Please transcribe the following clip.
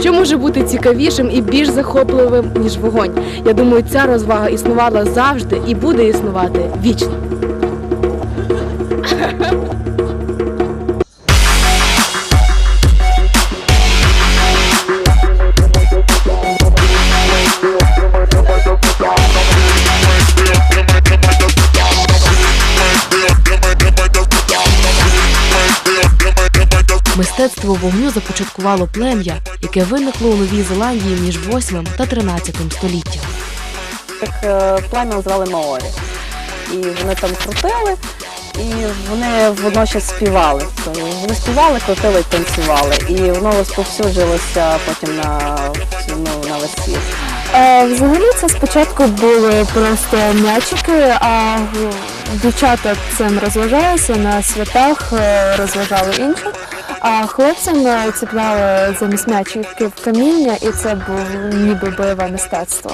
Що може бути цікавішим і більш захопливим, ніж вогонь? Я думаю, ця розвага існувала завжди і буде існувати вічно. Мистецтво вогню започаткувало плем'я, яке виникло у Новій Зеландії між 8 та 13 століттям. Їх е, плем'я називали Маорі. І вони там крутили, і вони водночас співали. Вони співали, крутили і танцювали. І воно розповсюджилося потім на, ну, на весь світ. Е, Взагалі це спочатку були просто м'ячики, а дівчата цим розважалися на святах, е, розважали інших. А хлопцям цепляли замість в каміння, і це було ніби бойове мистецтво.